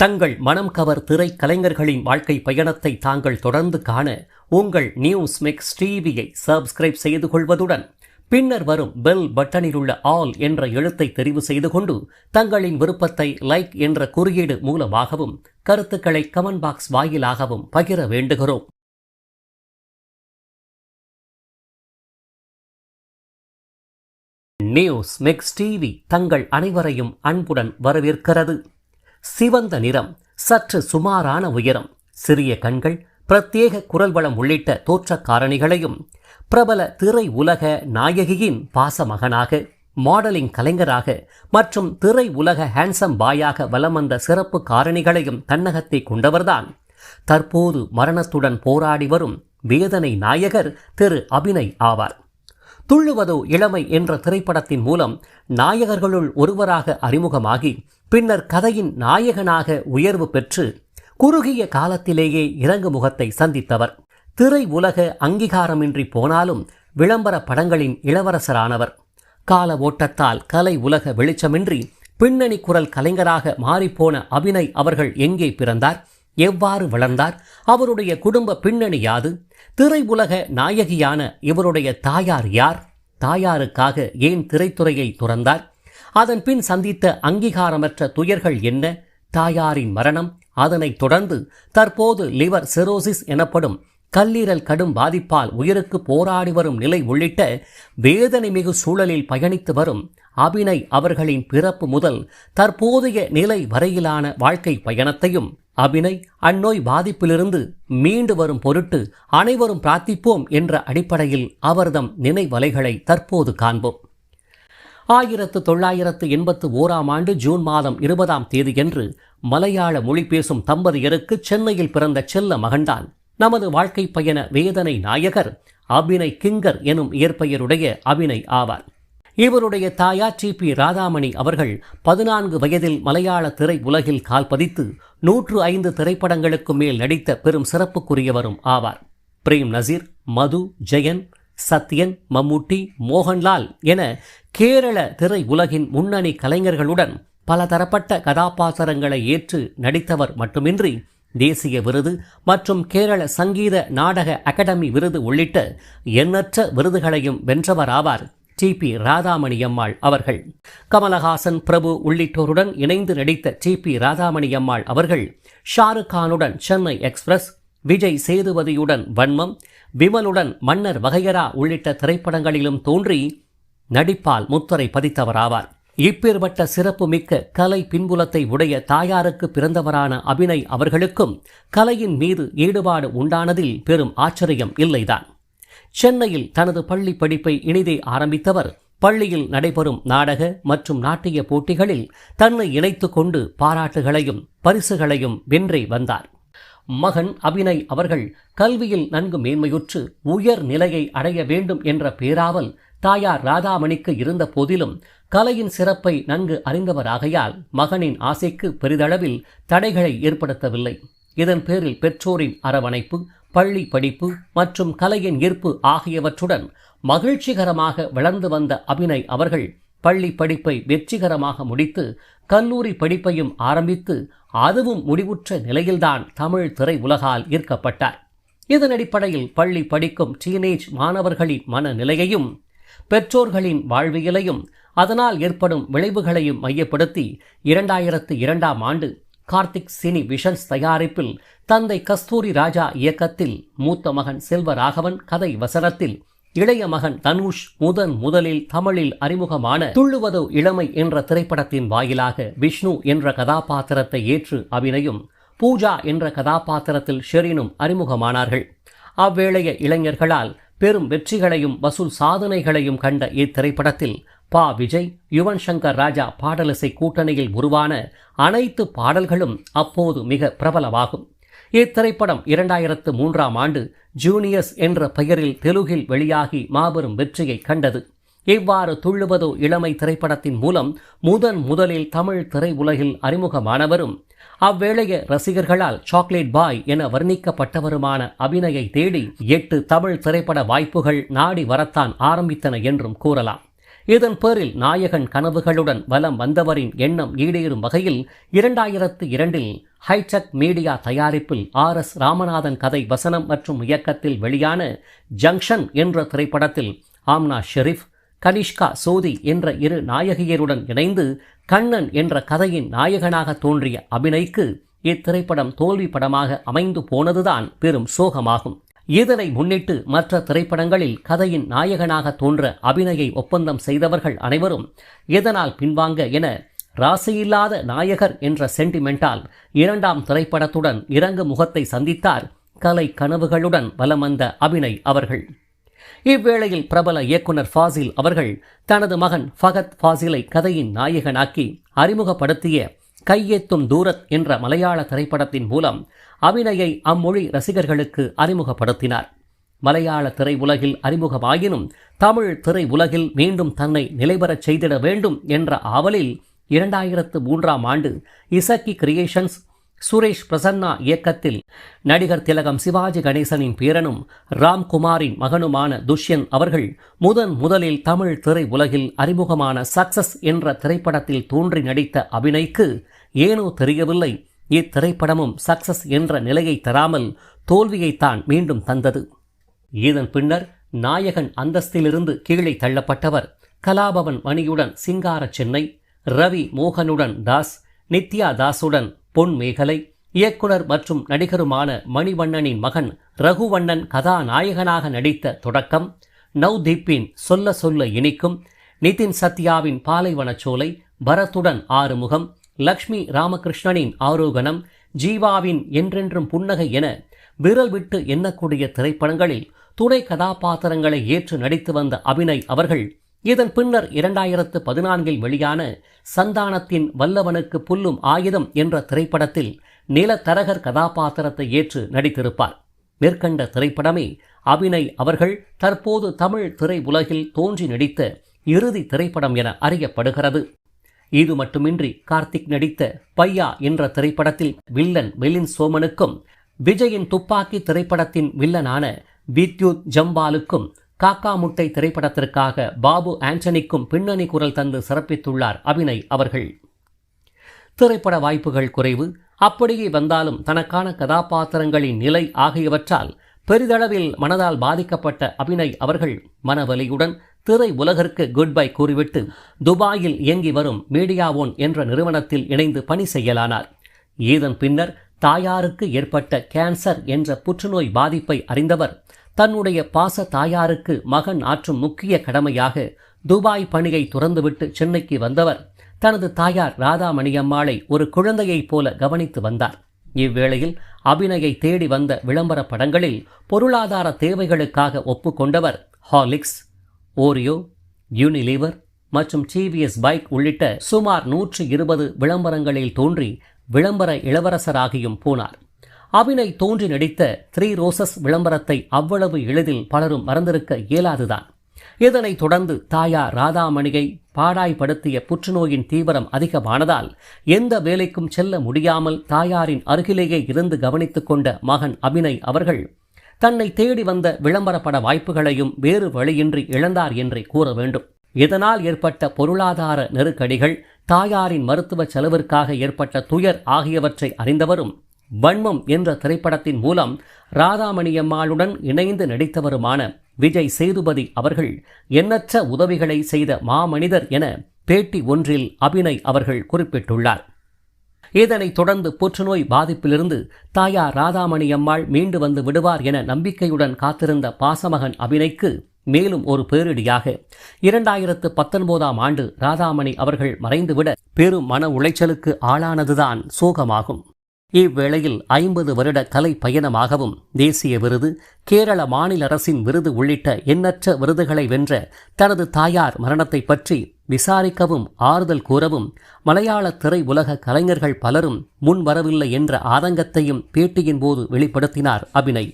தங்கள் மனம் கவர் திரை கலைஞர்களின் வாழ்க்கை பயணத்தை தாங்கள் தொடர்ந்து காண உங்கள் நியூஸ் மிக்ஸ் டிவியை சப்ஸ்கிரைப் செய்து கொள்வதுடன் பின்னர் வரும் பெல் பட்டனில் உள்ள ஆல் என்ற எழுத்தை தெரிவு செய்து கொண்டு தங்களின் விருப்பத்தை லைக் என்ற குறியீடு மூலமாகவும் கருத்துக்களை கமெண்ட் பாக்ஸ் வாயிலாகவும் பகிர வேண்டுகிறோம். நியூஸ் மிக்ஸ் டிவி தங்கள் அனைவரையும் அன்புடன் வரவேற்கிறது. சிவந்த நிறம் சற்று சுமாரான உயரம் சிறிய கண்கள் பிரத்யேக குரல் வளம் உள்ளிட்ட தோற்ற காரணிகளையும் பிரபல திரை உலக நாயகியின் பாசமகனாக மாடலிங் கலைஞராக மற்றும் திரை உலக ஹேண்ட்ஸம் பாயாக வலம் வந்த சிறப்பு காரணிகளையும் தன்னகத்தை கொண்டவர்தான். தற்போது மரணத்துடன் போராடி வரும் வேதனை நாயகர் திரு அபிநய் ஆவார். துள்ளுவதோ இளமை என்ற திரைப்படத்தின் மூலம் நாயகர்களுள் ஒருவராக அறிமுகமாகி பின்னர் கதையின் நாயகனாக உயர்வு பெற்று குறுகிய காலத்திலேயே இறங்கு முகத்தை சந்தித்தவர். திரை உலக அங்கீகாரமின்றி போனாலும் விளம்பர படங்களின் இளவரசரானவர். கால ஓட்டத்தால் கலை உலக வெளிச்சமின்றி பின்னணி குரல் கலைஞராக மாறிப்போன அபிநய் அவர்கள் எங்கே பிறந்தார்? எவ்வாறு வளர்ந்தார்? அவருடைய குடும்ப பின்னணி யாது? திரை உலக நாயகியான இவருடைய தாயார் யார்? தாயாருக்காக ஏன் திரைத்துறையை துறந்தார்? அதன் பின் சந்தித்த அங்கீகாரமற்ற துயர்கள் என்ன? தாயாரின் மரணம். அதனைத் தொடர்ந்து தற்போது லிவர் செரோசிஸ் எனப்படும் கல்லீரல் கடும் பாதிப்பால் உயிருக்கு போராடி வரும் நிலை உள்ளிட்ட வேதனை மிகு சூழலில் பயணித்து வரும் அபிநய் அவர்களின் பிறப்பு முதல் தற்போதைய நிலை வரையிலான வாழ்க்கை பயணத்தையும் அபிநய் அந்நோய் பாதிப்பிலிருந்து மீண்டு வரும் பொருட்டு அனைவரும் பிரார்த்திப்போம் என்ற அடிப்படையில் அவர்தம் நினைவலைகளை தற்போது காண்போம். ஆயிரத்து தொள்ளாயிரத்து எண்பத்து ஓராம் ஆண்டு ஜூன் மாதம் இருபதாம் தேதியன்று மலையாள மொழி பேசும் தம்பதியருக்கு சென்னையில் பிறந்த செல்ல மகன்தான். நமது வாழ்க்கை பயண வேதனை நாயகர் அபினை கிங்கர் எனும் இயற்பெயருடைய அபினை ஆவார். இவருடைய தாயார் டி பி ராதாமணி அவர்கள் பதினான்கு வயதில் மலையாள திரை உலகில் கால் பதித்து நூற்று ஐந்து திரைப்படங்களுக்கு மேல் நடித்த பெரும் சிறப்புக்குரியவரும் ஆவார். பிரேம் நசீர் மது ஜெயன் சத்யன் மம்முட்டி மோகன்லால் என கேரள திரை உலகின் முன்னணி கலைஞர்களுடன் பல தரப்பட்ட கதாபாத்திரங்களை ஏற்று நடித்தவர் மட்டுமின்றி தேசிய விருது மற்றும் கேரள சங்கீத நாடக அகாடமி விருது உள்ளிட்ட எண்ணற்ற விருதுகளையும் வென்றவராவார் டி பி ராதாமணி அம்மாள் அவர்கள். கமலஹாசன் பிரபு உள்ளிட்டோருடன் இணைந்து நடித்த டி பி ராதாமணி அம்மாள் அவர்கள் ஷாருக் கானுடன் சென்னை எக்ஸ்பிரஸ் விஜய் சேதுபதியுடன் வன்மம் விமலுடன் மன்னர் வகையரா உள்ளிட்ட திரைப்படங்களிலும் தோன்றி நடிப்பால் முத்தரை பதித்தவராவார். இப்பேற்பட்ட சிறப்பு மிக்க கலை பின்புலத்தை உடைய தாயாருக்கு பிறந்தவரான அபிநய் அவர்களுக்கும் கலையின் மீது ஈடுபாடு உண்டானதில் பெரும் ஆச்சரியம் இல்லைதான். சென்னையில் தனது பள்ளி படிப்பை இனிதே ஆரம்பித்தவர் பள்ளியில் நடைபெறும் நாடக மற்றும் நாட்டிய போட்டிகளில் தன்னை இணைத்துக்கொண்டு பாராட்டுகளையும் பரிசுகளையும் வென்றே வந்தார். மகன் அபிநய் அவர்கள் கல்வியில் நன்கு மேன்மையுற்று உயர் நிலையை அடைய வேண்டும் என்ற பேராவல் தாயார் ராதாமணிக்கு இருந்த போதிலும் கலையின் சிறப்பை நன்கு அறிந்தவராகையால் மகனின் ஆசைக்கு பெரிதளவில் தடைகளை ஏற்படுத்தவில்லை. இதன் பேரில் பெற்றோரின் அரவணைப்பு பள்ளி படிப்பு மற்றும் கலையின் ஈர்ப்பு ஆகியவற்றுடன் மகிழ்ச்சிகரமாக வளர்ந்து வந்த அபிநய் அவர்கள் பள்ளி படிப்பை வெற்றிகரமாக முடித்து கல்லூரி படிப்பையும் ஆரம்பித்து அதுவும் முடிவுற்ற நிலையில்தான் தமிழ் திரை உலகால் ஈர்க்கப்பட்டார். இதன் அடிப்படையில் பள்ளி படிக்கும் டீனேஜ் மாணவர்களின் மனநிலையையும் பெற்றோர்களின் வாழ்வியலையும் அதனால் ஏற்படும் விளைவுகளையும் மையப்படுத்தி இரண்டாயிரத்து இரண்டாம் ஆண்டு கார்த்திக் சினி விஷன்ஸ் தயாரிப்பில் தந்தை கஸ்தூரி ராஜா இயக்கத்தில் மூத்த மகன் செல்வராகவன் கதை வசனத்தில் இளைய மகன் தனுஷ் முதன் முதலில் தமிழில் அறிமுகமான துள்ளுவதோ இளமை என்ற திரைப்படத்தின் வாயிலாக விஷ்ணு என்ற கதாபாத்திரத்தை ஏற்று அபிநயும் பூஜா என்ற கதாபாத்திரத்தில் ஷெரீனும் அறிமுகமானார்கள். அவ்வேளைய இளைஞர்களால் பெரும் வெற்றிகளையும் வசூல் சாதனைகளையும் கண்ட இத்திரைப்படத்தில் பா. விஜய் யுவன் சங்கர் ராஜா பாடலிசை கூட்டணியில் உருவான அனைத்து பாடல்களும் அப்போது மிக பிரபலமாகும். இத்திரைப்படம் இரண்டாயிரத்து மூன்றாம் ஆண்டு ஜூனியர்ஸ் என்ற பெயரில் தெலுகில் வெளியாகி மாபெரும் வெற்றியை கண்டது. இவ்வாறு துள்ளுவதோ இளமை திரைப்படத்தின் மூலம் முதன் முதலில் தமிழ் திரையுலகில் அறிமுகமானவரும் அவ்வேளைய ரசிகர்களால் சாக்லேட் பாய் என வர்ணிக்கப்பட்டவருமான அபிநயை தேடி எட்டு தமிழ் திரைப்பட வாய்ப்புகள் நாடி வரத்தான் ஆரம்பித்தன என்றும் கூறலாம். இதன் பேரில் நாயகன் கனவுகளுடன் வலம் வந்தவரின் எண்ணம் ஈடேறும் வகையில் இரண்டாயிரத்து இரண்டில் ஹைடெக் மீடியா தயாரிப்பில் ஆர் எஸ் ராமநாதன் கதை வசனம் மற்றும் இயக்கத்தில் வெளியான ஜங்ஷன் என்ற திரைப்படத்தில் ஆம்னா ஷெரீப் கனிஷ்கா சோதி என்ற இரு நாயகியருடன் இணைந்து கண்ணன் என்ற கதையின் நாயகனாக தோன்றிய அபிநய்க்கு இத்திரைப்படம் தோல்வி படமாக அமைந்து போனதுதான் பெரும் சோகமாகும். இதனை முன்னிட்டு மற்ற திரைப்படங்களில் கதையின் நாயகனாக தோன்ற அபிநயை ஒப்பந்தம் செய்தவர்கள் அனைவரும் இதனால் பின்வாங்க என ராசியில்லாத நாயகர் என்ற சென்டிமெண்டால் இரண்டாம் திரைப்படத்துடன் இறங்கு முகத்தை சந்தித்தார் கலை கனவுகளுடன் வலம் வந்த அபிநய் அவர்கள். இவ்வேளையில் பிரபல இயக்குனர் ஃபாசில் அவர்கள் தனது மகன் ஃபகத் ஃபாசிலை கதையின் நாயகனாக்கி அறிமுகப்படுத்திய கையெத்தும் தூரத் என்ற மலையாள திரைப்படத்தின் மூலம் அபிநயை அம்மொழி ரசிகர்களுக்கு அறிமுகப்படுத்தினார். மலையாள திரையுலகில் அறிமுகமாயினும் தமிழ் திரையுலகில் மீண்டும் தன்னை நிலைபெறச் செய்திட வேண்டும் என்ற ஆவலில் இரண்டாயிரத்து மூன்றாம் ஆண்டு இசக்கி கிரியேஷன்ஸ் சுரேஷ் பிரசன்னா இயக்கத்தில் நடிகர் திலகம் சிவாஜி கணேசனின் பேரனும் ராம்குமாரின் மகனுமான துஷ்யந்த் அவர்கள் முதன் முதலில் தமிழ் திரை உலகில் அறிமுகமான சக்சஸ் என்ற திரைப்படத்தில் தோன்றி நடித்த அபிநய்க்கு ஏனோ தெரியவில்லை. இத்திரைப்படமும் சக்சஸ் என்ற நிலையை தராமல் தோல்வியைத்தான் மீண்டும் தந்தது. இதன் பின்னர் நாயகன் அந்தஸ்திலிருந்து கீழே தள்ளப்பட்டவர் கலாபவன் மணியுடன் சிங்கார சென்னை ரவி மோகனுடன் தாஸ் நித்யா தாஸுடன் பொன் மேகலை இயக்குனர் மற்றும் நடிகருமான மணிவண்ணனின் மகன் ரகுவண்ணன் கதாநாயகனாக நடித்த தொடக்கம் நவ்தீப்பின் சொல்ல சொல்ல இனிக்கும் நிதின் சத்யாவின் பாலைவனச்சோலை பரத்துடன் ஆறுமுகம் லக்ஷ்மி ராமகிருஷ்ணனின் ஆரோகணம் ஜீவாவின் என்றென்றும் புன்னகை என விரல் விட்டு எண்ணக்கூடிய திரைப்படங்களில் துணை கதாபாத்திரங்களை ஏற்று நடித்து வந்த அபிநய் அவர்கள் இதன் பின்னர் இரண்டாயிரத்து பதினான்கில் வெளியான சந்தானத்தின் வல்லவனுக்கு புல்லும் ஆயுதம் என்ற திரைப்படத்தில் நிலத்தரகர் கதாபாத்திரத்தை ஏற்று நடித்திருப்பார். மேற்கண்ட திரைப்படமே அபிநய் அவர்கள் தற்போது தமிழ் திரை உலகில் தோன்றி நடித்த இறுதி திரைப்படம் என அறியப்படுகிறது. இது மட்டுமின்றி கார்த்திக் நடித்த பையா என்ற திரைப்படத்தில் வில்லன் மிலின் சோமனுக்கும் விஜயின் துப்பாக்கி திரைப்படத்தின் வில்லனான வித்யுத் ஜம்பாலுக்கும் காக்கா முட்டை திரைப்படத்திற்காக பாபு ஆண்டனிக்கும் பின்னணி குரல் தந்து சிறப்பித்துள்ளார் அபிநய் அவர்கள். திரைப்பட வாய்ப்புகள் குறைவு. அப்படியே வந்தாலும் தனக்கான கதாபாத்திரங்களின் நிலை ஆகியவற்றால் பெரிதளவில் மனதால் பாதிக்கப்பட்ட அபிநய் அவர்கள் மனவலியுடன் திரை உலகிற்கு குட் பை கூறிவிட்டு துபாயில் இயங்கி வரும் மீடியா ஒன் என்ற நிறுவனத்தில் இணைந்து பணி செய்யலானார். இதன் பின்னர் தாயாருக்கு ஏற்பட்ட கேன்சர் என்ற புற்றுநோய் பாதிப்பை அறிந்தவர் தன்னுடைய பாச தாயாருக்கு மகன் ஆற்றும் முக்கிய கடமையாக துபாய் பணியை துறந்துவிட்டு சென்னைக்கு வந்தவர் தனது தாயார் ராதாமணியம்மாளை ஒரு குழந்தையைப் போல கவனித்து வந்தார். இவ்வேளையில் அபிநயை தேடி வந்த விளம்பர படங்களில் பொருளாதார தேவைகளுக்காக ஒப்புக்கொண்டவர் ஹாலிக்ஸ் ஓரியோ யூனிலீவர் மற்றும் டிவிஎஸ் பைக் உள்ளிட்ட சுமார் நூற்று இருபது விளம்பரங்களில் தோன்றி விளம்பர இளவரசராகியும் போனார். அபிநய் தோன்றி நடித்த த்ரீ ரோசஸ் விளம்பரத்தை அவ்வளவு எளிதில் பலரும் மறந்திருக்க இயலாதுதான். இதனைத் தொடர்ந்து தாயார் ராதாமணியை பாடாய்படுத்திய புற்றுநோயின் தீவிரம் அதிகமானதால் எந்த வேலைக்கும் செல்ல முடியாமல் தாயாரின் அருகிலேயே இருந்து கவனித்துக் கொண்ட மகன் அபிநய் அவர்கள் தன்னை தேடி வந்த விளம்பர பட வாய்ப்புகளையும் வேறு வழியின்றி இழந்தார் என்றே கூற வேண்டும். இதனால் ஏற்பட்ட பொருளாதார நெருக்கடிகள் தாயாரின் மருத்துவ செலவிற்காக ஏற்பட்ட துயர் ஆகியவற்றை அறிந்தவரும் வன்மம் என்ற திரைப்படத்தின் மூலம் ராதாமணியம்மாளுடன் இணைந்து நடித்தவருமான விஜய் சேதுபதி அவர்கள் எண்ணற்ற உதவிகளை செய்த மாமனிதர் என பேட்டி ஒன்றில் அபிநய் அவர்கள் குறிப்பிட்டுள்ளார். இதனைத் தொடர்ந்து புற்றுநோய் பாதிப்பிலிருந்து தாயார் ராதாமணி அம்மாள் மீண்டு வந்து விடுவார் என நம்பிக்கையுடன் காத்திருந்த பாசமகன் அபிநய்க்கு மேலும் ஒரு பேரிடியாக இரண்டாயிரத்து பத்தொன்பதாம் ஆண்டு ராதாமணி அவர்கள் மறைந்துவிட பெரும் மன உளைச்சலுக்கு ஆளானதுதான் சோகமாகும். இவ்வேளையில் ஐம்பது வருட கலை பயணமாகவும் தேசிய விருது கேரள மாநில அரசின் விருது உள்ளிட்ட எண்ணற்ற விருதுகளை வென்ற தனது தாயார் மரணத்தை பற்றி விசாரிக்கவும் ஆறுதல் கூறவும் மலையாள திரை உலக கலைஞர்கள் பலரும் முன் வரவில்லை என்ற ஆதங்கத்தையும் பேட்டியின் போது வெளிப்படுத்தினார் அபிநய்.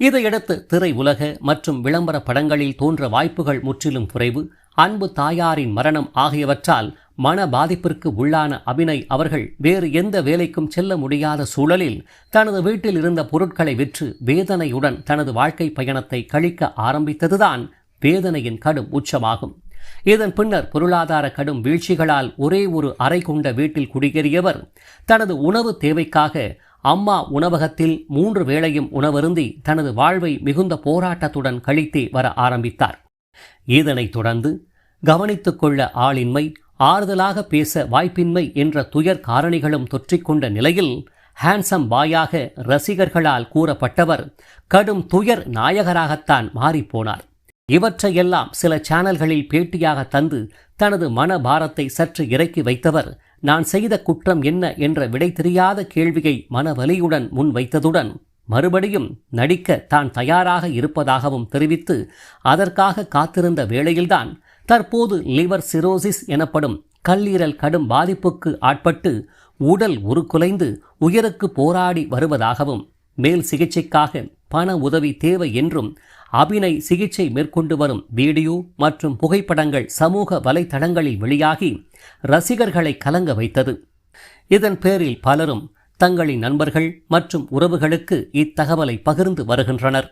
இதையடுத்து திரை உலக மற்றும் விளம்பர படங்களில் தோன்ற வாய்ப்புகள் முற்றிலும் குறைவு. அன்பு தாயாரின் மரணம் ஆகியவற்றால் மன பாதிப்பிற்கு உள்ளான அபிநய் அவர்கள் வேறு எந்த வேலைக்கும் செல்ல முடியாத சூழலில் தனது வீட்டில் இருந்த பொருட்களை விற்று வேதனையுடன் தனது வாழ்க்கை பயணத்தை கழிக்க ஆரம்பித்ததுதான் வேதனையின் கடும் உச்சமாகும். இதன் பின்னர் பொருளாதார கடும் வீழ்ச்சிகளால் ஒரே ஒரு அறை கொண்ட வீட்டில் குடியேறியவர் தனது உணவு தேவைக்காக அம்மா உணவகத்தில் மூன்று வேளையும் உணவருந்தி தனது வாழ்வை மிகுந்த போராட்டத்துடன் கழித்தே வர ஆரம்பித்தார். இதனைத் தொடர்ந்து கவனித்துக்கொள்ள ஆளின்மை ஆறுதலாக பேச வாய்ப்பின்மை என்ற துயர் காரணிகளும் தொற்றிக்கொண்ட நிலையில் ஹேண்ட்ஸம் பாயாக ரசிகர்களால் கூறப்பட்டவர் கடும் துயர் நாயகராகத்தான் மாறிப்போனார். இவற்றையெல்லாம் சில சேனல்களில் பேட்டியாக தந்து தனது மனபாரத்தை சற்று இறக்கி வைத்தவர் நான் செய்த குற்றம் என்ன? என்ற விடை தெரியாத கேள்வியை மனவலியுடன் முன் வைத்ததுடன் மறுபடியும் நடிக்க தான் தயாராக இருப்பதாகவும் தெரிவித்து அதற்காக காத்திருந்த வேளையில்தான் தற்போது லிவர் சிரோசிஸ் எனப்படும் கல்லீரல் கடும் பாதிப்புக்கு ஆட்பட்டு உடல் உருக்குலைந்து உயருக்கு போராடி வருவதாகவும் மேல் சிகிச்சைக்காக பண உதவி தேவை என்றும் அபிநய் சிகிச்சை மேற்கொண்டு வரும் வீடியோ மற்றும் புகைப்படங்கள் சமூக வலைதளங்களில் வெளியாகி ரசிகர்களை கலங்க வைத்தது. இதன் பேரில் பலரும் தங்களின் நண்பர்கள் மற்றும் உறவுகளுக்கு இத்தகவலை பகிர்ந்து வருகின்றனர்.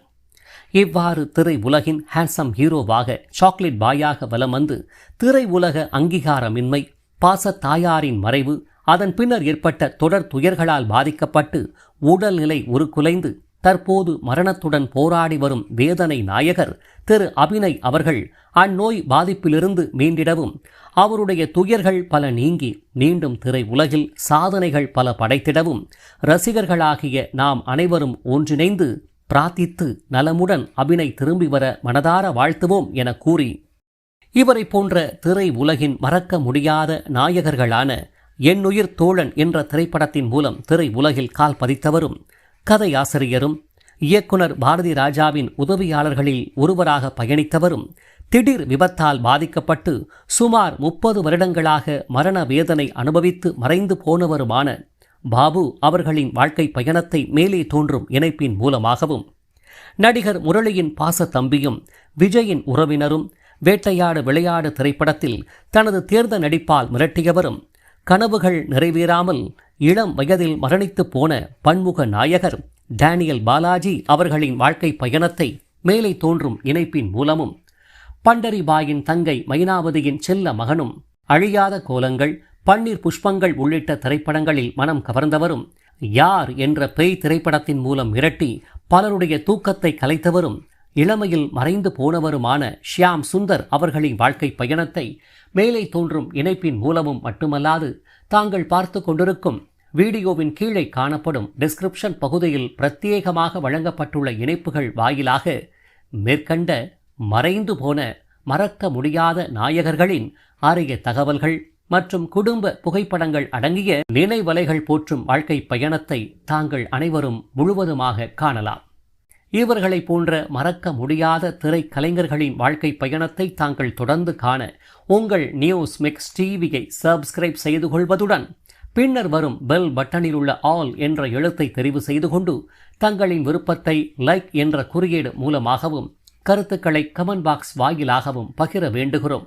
இவ்வாறு திரை உலகின் ஹேண்ட்ஸம் ஹீரோவாக சாக்லேட் பாயாக வலம் வந்து திரை உலக அங்கீகாரமின்மை பாச தாயாரின் மறைவு அதன் பின்னர் ஏற்பட்ட தொடர் துயர்களால் பாதிக்கப்பட்டு உடல்நிலை உருக்குலைந்து தற்போது மரணத்துடன் போராடி வரும் வேதனை நாயகர் திரு அபிநய் அவர்கள் அந்நோய் பாதிப்பிலிருந்து மீண்டிடவும் அவருடைய துயர்கள் பல நீங்கி மீண்டும் திரை உலகில் சாதனைகள் பல படைத்திடவும் ரசிகர்களாகிய நாம் அனைவரும் ஒன்றிணைந்து பிரார்த்தித்து நலமுடன் அபினை திரும்பி வர மனதார வாழ்த்துவோம் என கூறி இவரை போன்ற திரை உலகின் மறக்க முடியாத நாயகர்களான என்னுயிர் தோழன் என்ற திரைப்படத்தின் மூலம் திரை உலகில் கால் பதித்தவரும் கதையாசிரியரும் இயக்குனர் பாரதி ராஜாவின் உதவியாளர்களில் ஒருவராக பயணித்தவரும் திடீர் விபத்தால் பாதிக்கப்பட்டு சுமார் முப்பது வருடங்களாக மரண வேதனை அனுபவித்து மறைந்து போனவருமான பாபு அவர்களின் வாழ்க்கை பயணத்தை மேலே தோன்றும் இணைப்பின் மூலமாகவும் நடிகர் முரளியின் பாச தம்பியும் விஜயின் உறவினரும் வேட்டையாடு விளையாடு திரைப்படத்தில் தனது தேர்ந்த நடிப்பால் மிரட்டியவரும் கனவுகள் நிறைவேறாமல் இளம் வயதில் மரணித்து போன பன்முக நாயகர் டேனியல் பாலாஜி அவர்களின் வாழ்க்கை பயணத்தை மேலே தோன்றும் இணைப்பின் மூலமும் பண்டரிபாயின் தங்கை மைனாவதியின் செல்ல மகனும் அழியாத கோலங்கள் பன்னீர் புஷ்பங்கள் உள்ளிட்ட திரைப்படங்களில் மனம் கவர்ந்தவரும் யார் என்ற பேய் திரைப்படத்தின் மூலம் மிரட்டி பலருடைய தூக்கத்தை கலைத்தவரும் இளமையில் மறைந்து போனவருமான ஷியாம் சுந்தர் அவர்களின் வாழ்க்கை பயணத்தை மேலே தோன்றும் இணைப்பின் மூலமும் மட்டுமல்லாது தாங்கள் பார்த்து கொண்டிருக்கும் வீடியோவின் கீழே காணப்படும் டிஸ்கிரிப்ஷன் பகுதியில் பிரத்யேகமாக வழங்கப்பட்டுள்ள இணைப்புகள் வாயிலாக மேற்கண்ட மறைந்து போன மறக்க முடியாத நாயகர்களின் அரிய தகவல்கள் மற்றும் குடும்ப புகைப்படங்கள் அடங்கிய நினைவலைகள் போற்றும் வாழ்க்கை பயணத்தை தாங்கள் அனைவரும் முழுவதுமாக காணலாம். இவர்களைப் போன்ற மறக்க முடியாத திரைக்கலைஞர்களின் வாழ்க்கை பயணத்தை தாங்கள் தொடர்ந்து காண உங்கள் நியூஸ் மிக்ஸ் டிவியை சப்ஸ்கிரைப் செய்து கொள்வதுடன் பின்னர் வரும் பெல் பட்டனில் உள்ள ஆல் என்ற எழுத்தை தெரிவு செய்து கொண்டு தங்களின் விருப்பத்தை லைக் என்ற குறியீடு மூலமாகவும் கருத்துக்களை கமெண்ட் பாக்ஸ் வாயிலாகவும் பகிர வேண்டுகிறோம்.